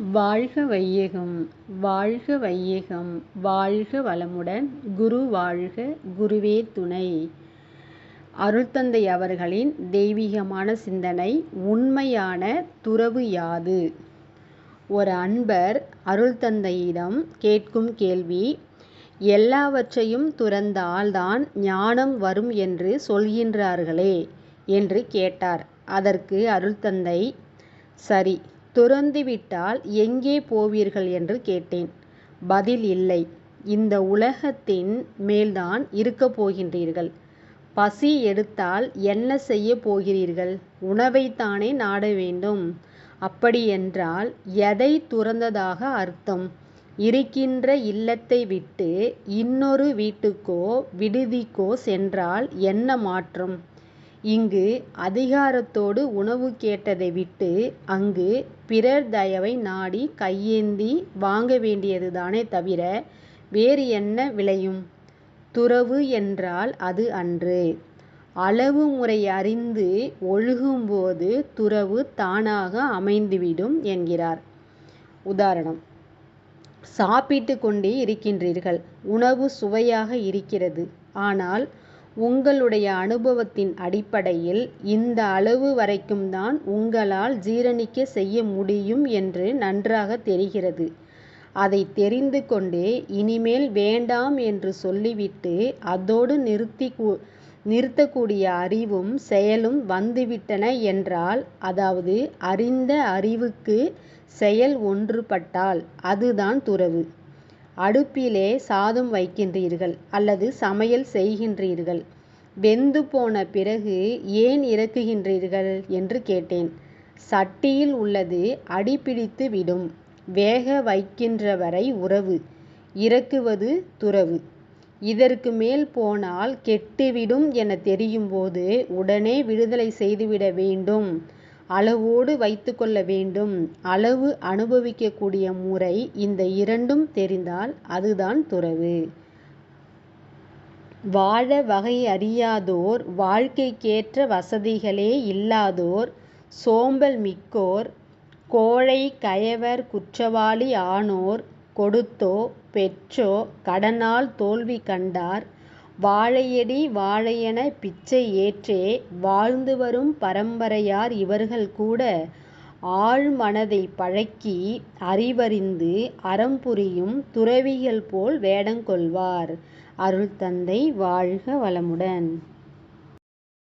வாழ்க வையகம் வாழ்க வையகம் வாழ்க வளமுடன் குரு வாழ்க குருவே துணை. அருள்தந்தை அவர்களின் தெய்வீகமான சிந்தனை உண்மையான துறவு யாது? ஒரு அன்பர் அருள்தந்தையிடம் கேட்கும் கேள்வி எல்லாவற்றையும் துறந்தால்தான் ஞானம் வரும் என்று சொல்கின்றார்களே என்று கேட்டார். அதற்கு அருள்தந்தை சரி துறந்துவிட்டால் எங்கே போவீர்கள் என்று கேட்டேன். பதில் இல்லை. இந்த உலகத்தின் மேல்தான் இருக்கப் போகின்றீர்கள். பசி எடுத்தால் என்ன செய்ய போகிறீர்கள்? உணவைத்தானே நாட வேண்டும். அப்படியென்றால் எதை துறந்ததாக அர்த்தம்? இருக்கின்ற இல்லத்தை விட்டு இன்னொரு வீட்டுக்கோ விடுதிக்கோ சென்றால் என்ன மாற்றம்? இங்கு அதிகாரத்தோடு உணவு கேட்டதை விட்டு அங்கு பிறர் தயவை நாடி கையேந்தி வாங்க வேண்டியதுதானே தவிர வேறு என்ன விளையும்? துறவு என்றால் அது அன்று. அளவு முறை அறிந்து ஒழுகும்போது துறவு தானாக அமைந்துவிடும் என்கிறார். உதாரணம் சாப்பிட்டுக் கொண்டே இருக்கின்றீர்கள். உணவு சுவையாக இருக்கிறது. ஆனால் உங்களுடைய அனுபவத்தின் அடிப்படையில் இந்த அளவு வரைக்கும்தான் உங்களால் ஜீரணிக்க செய்ய முடியும் என்று நன்றாக தெரிகிறது. அதை தெரிந்து கொண்டு இனிமேல் வேண்டாம் என்று சொல்லிவிட்டு அதோடு நிறுத்தி நிறுத்தக்கூடிய அறிவும் செயலும் வந்துவிட்டன என்றால் அதாவது அறிந்த அறிவுக்கு செயல் ஒன்றுபட்டால் அதுதான் துறவு. அடுப்பிலே சாதம் வைக்கின்றீர்கள் அல்லது சமையல் செய்கின்றீர்கள். வெந்து போன பிறகு ஏன் இறக்குகின்றீர்கள் என்று கேட்டேன். சட்டியில் உள்ளது அடிபிடித்து விடும். வேக வைக்கின்ற வரை உறவு. இறக்குவது துறவு. இதற்கு மேல் போனால் கெட்டுவிடும் என தெரியும்போது உடனே விடுதலை செய்துவிட வேண்டும். அளவோடு வைத்துக்கொள்ள வேண்டும். அளவு அனுபவிக்கக்கூடிய முறை இந்த இரண்டும் தெரிந்தால் அதுதான் துறவு. வாழ வகையறியாதோர் வாழ்க்கைக்கேற்ற வசதிகளே இல்லாதோர் சோம்பல் மிக்கோர் கோழை கயவர் குற்றவாளி ஆனோர் கொடுத்தோ பெற்றோ கடனால் தோல்வி கண்டார் வாழையடி வாழையென பிச்சை ஏற்றே வாழ்ந்து வரும் பரம்பரையார் இவர்கள் கூட ஆழ்மனதைப் பழக்கி அறிவறிந்து அறம்புரியும் துறவிகள் போல் வேடங்கொள்வார். அருள்தந்தை வாழ்க வளமுடன்